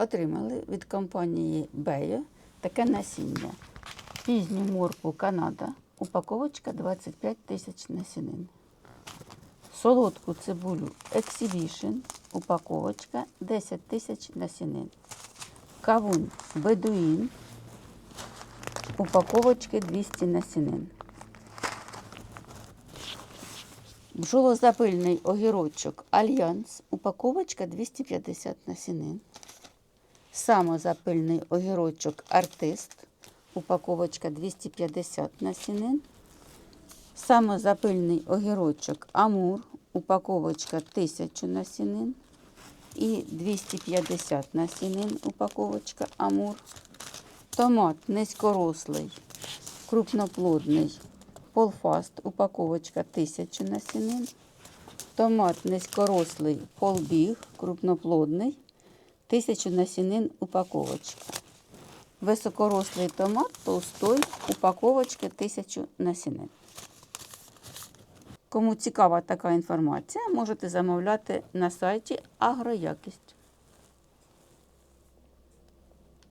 отримали від компанії Бея таке насіння. Пізню моркву Канада. Упаковочка 25 тисяч насінин. Солодку цибулю Exhibition. Упаковочка 10 тисяч насінин. Кавун Бедуїн. Упаковочки 200 насінин. Бджолозапильний огірочок Альянс. Упаковочка 250 насінин. Самозапильний огірочок Артист. Упаковочка 250 насінин. Самозапильний огірочок Амур. Упаковочка 1000 насінин. І 250 насінин. Упаковочка Амур. Томат низькорослий, крупноплодний. Полфаст. Упаковочка 1000 насінин. Томат низькорослий полбіг, крупноплодний. 1000 насінин упаковочка. Високорослий томат толстой, упаковочки 1000 насінин. Кому цікава така інформація, можете замовляти на сайті Агроякість.